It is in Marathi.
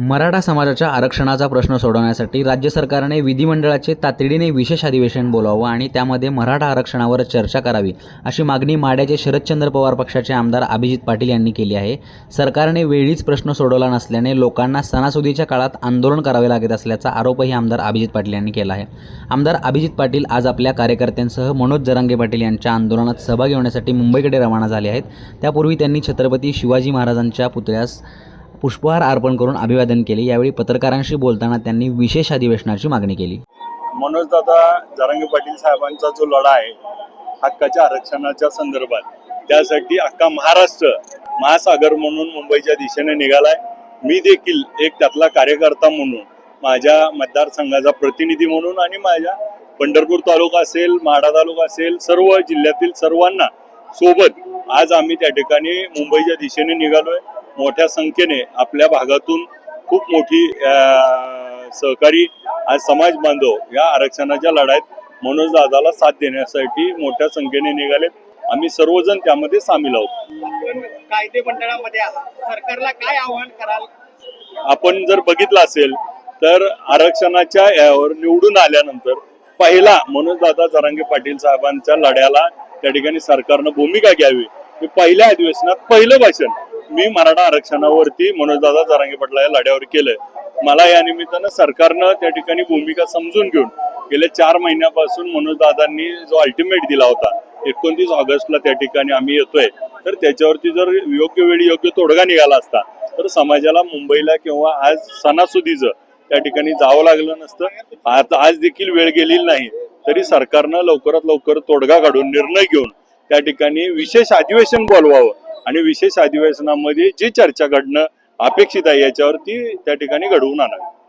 मराठा समाजाच्या आरक्षणाचा प्रश्न सोडवण्यासाठी राज्य सरकारने विधिमंडळाचे तातडीने विशेष अधिवेशन बोलावं आणि त्यामध्ये मराठा आरक्षणावर चर्चा करावी अशी मागणी माड्याचे शरदचंद्र पवार पक्षाचे आमदार अभिजित पाटील यांनी केली आहे. सरकारने वेळीच प्रश्न सोडवला नसल्याने लोकांना सणासुदीच्या काळात आंदोलन करावे लागत असल्याचा आरोपही आमदार अभिजित पाटील यांनी केला आहे. आमदार अभिजित पाटील आज आपल्या कार्यकर्त्यांसह मनोज जरांगे पाटील यांच्या आंदोलनात सहभागी होण्यासाठी मुंबईकडे रवाना झाले आहेत. त्यापूर्वी त्यांनी छत्रपती शिवाजी महाराजांच्या पुतळ्यास पुष्पहार अर्पण करून अभिवादन केले. यावेळी पत्रकारांशी बोलताना त्यांनी विशेष अधिवेशनाची मागणी केली. मनोज दादा जरांगे पाटील साहेबांचा जो लढा आहे हक्काच्या आरक्षणाच्या संदर्भात त्यासाठी अख्खा महाराष्ट्र महासागर म्हणून मुंबईच्या दिशेने निघालाय. मी देखील एक त्यातला कार्यकर्ता म्हणून माझ्या मतदारसंघाचा प्रतिनिधी म्हणून आणि माझ्या पंढरपूर तालुका असेल माढा तालुका असेल सर्व जिल्ह्यातील सर्वांना सोबत आज आम्ही त्या ठिकाणी मुंबईच्या दिशेने निघालोय. मोठ्या संख्येने आपल्या भागातून खूप मोठी सहकारी आज समाज बांधव या आरक्षणाच्या लढाईत मनोज दादाला साथ देण्यासाठी मोठ्या संख्येने निघालेत आम्ही सर्वजण त्यामध्ये सामील आहोत. आपण कायदे मंडळामध्ये सरकारला काय आव्हान कराल? आपण जर बघितलं असेल तर आरक्षणाच्या यावर निवडून आल्यानंतर पहिला मनोज दादा जरांगे पाटील साहेबांच्या लढ्याला त्या ठिकाणी सरकारनं भूमिका घ्यावी. हे पहिल्या अधिवेशनात पहिलं भाषण. मी मराठा आरक्षणावरती मनोजदादा जरांगे पाटला या लढ्यावर केलंय. मला या निमित्तानं सरकारनं त्या ठिकाणी भूमिका समजून घेऊन गेल्या चार महिन्यापासून मनोजदादांनी जो अल्टिमेट दिला होता एकोणतीस ऑगस्टला त्या ठिकाणी आम्ही येतोय. तर त्याच्यावरती जर योग्य वेळी योग्य तोडगा निघाला असता तर समाजाला मुंबईला किंवा आज सणासुदीचं त्या ठिकाणी जावं लागलं नसतं. आता आज देखील वेळ गेलेली नाही. तरी सरकारनं लवकरात लवकर तोडगा काढून निर्णय घेऊन त्या ठिकाणी विशेष अधिवेशन बोलवावं. आणि विशेष अधिवेशनामध्ये जी चर्चा घडणं अपेक्षित आहे याच्यावरती त्या ठिकाणी घडवून आणावी.